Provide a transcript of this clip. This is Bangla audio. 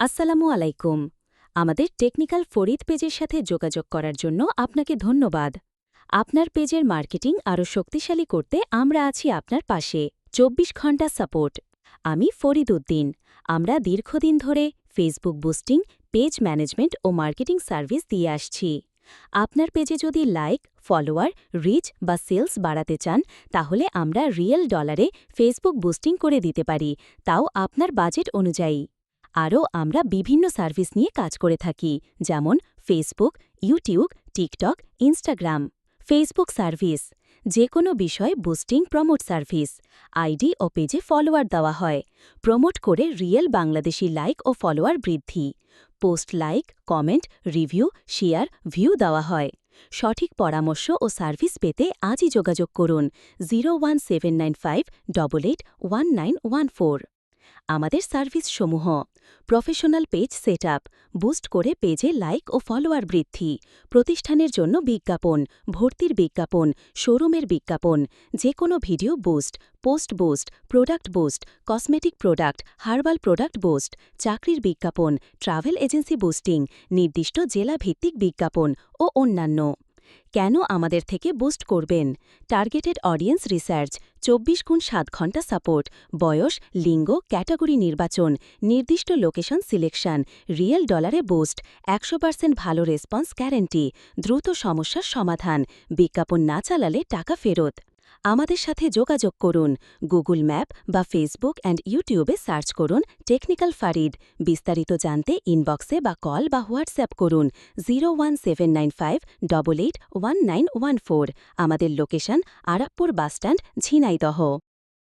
আসসালামু আলাইকুম। আমাদের টেকনিক্যাল ফরিদ পেজের সাথে যোগাযোগ করার জন্য আপনাকে ধন্যবাদ। আপনার পেজের মার্কেটিং আরও শক্তিশালী করতে আমরা আছি আপনার পাশে। চব্বিশ ঘণ্টা সাপোর্ট। আমি ফরিদ উদ্দিন। আমরা দীর্ঘদিন ধরে ফেসবুক বুস্টিং, পেজ ম্যানেজমেন্ট ও মার্কেটিং সার্ভিস দিয়ে আসছি। আপনার পেজে যদি লাইক, ফলোয়ার, রিচ বা সেলস বাড়াতে চান, তাহলে আমরা রিয়েল ডলারে ফেসবুক বুস্টিং করে দিতে পারি। তাও আপনার বাজেট অনুযায়ী। আরও আমরা বিভিন্ন সার্ভিস নিয়ে কাজ করে থাকি, যেমন Facebook YouTube TikTok Instagram Facebook service, যে কোনো বিষয় বুস্টিং প্রমোট সার্ভিস। আইডি ও পেজে ফলোয়ার দেওয়া হয়। প্রমোট করে রিয়েল বাংলাদেশি লাইক ও ফলোয়ার বৃদ্ধি। Post like comment review share view দেওয়া হয়। সঠিক পরামর্শ ও সার্ভিস পেতে আজই যোগাযোগ করুন zero one seven nine five double eight one nine one four আমাদের সার্ভিস সমূহ প্রফেশনাল পেজ সেট বুস্ট করে পেজে লাইক ও ফলোয়ার বৃদ্ধি, প্রতিষ্ঠানের জন্য বিজ্ঞাপন, ভর্তির বিজ্ঞাপন, শোরুমের বিজ্ঞাপন যে কোনো video boost, post boost, product boost, cosmetic product, herbal product boost, চাকরির বিজ্ঞাপন, ট্রাভেল এজেন্সি বুস্টিং, নির্দিষ্ট জেলা ভিত্তিক বিজ্ঞাপন ও অন্যান্য। কেন আমাদের থেকে বুস্ট করবেন? টার্গেটেড অডিয়েন্স রিসার্চ চব্বিশ গুণ সাত ঘণ্টা সাপোর্ট বয়স, লিঙ্গ ক্যাটাগরি নির্বাচন, নির্দিষ্ট লোকেশন সিলেকশন রিয়েল ডলারে বুস্ট একশো পার্সেন্ট ভালো রেসপন্স গ্যারেন্টি দ্রুত সমস্যার সমাধান, বিজ্ঞাপন না চালালে টাকা ফেরত। আমাদের সাথে যোগাযোগ করুন। গুগল ম্যাপ বা ফেসবুক অ্যান্ড ইউটিউবে সার্চ করুন টেকনিক্যাল ফারিড বিস্তারিত জানতে ইনবক্সে বা কল বা হোয়াটসঅ্যাপ করুন জিরো আমাদের লোকেশন আরাকপুর বাসস্ট্যান্ড ঝিনাইদহ।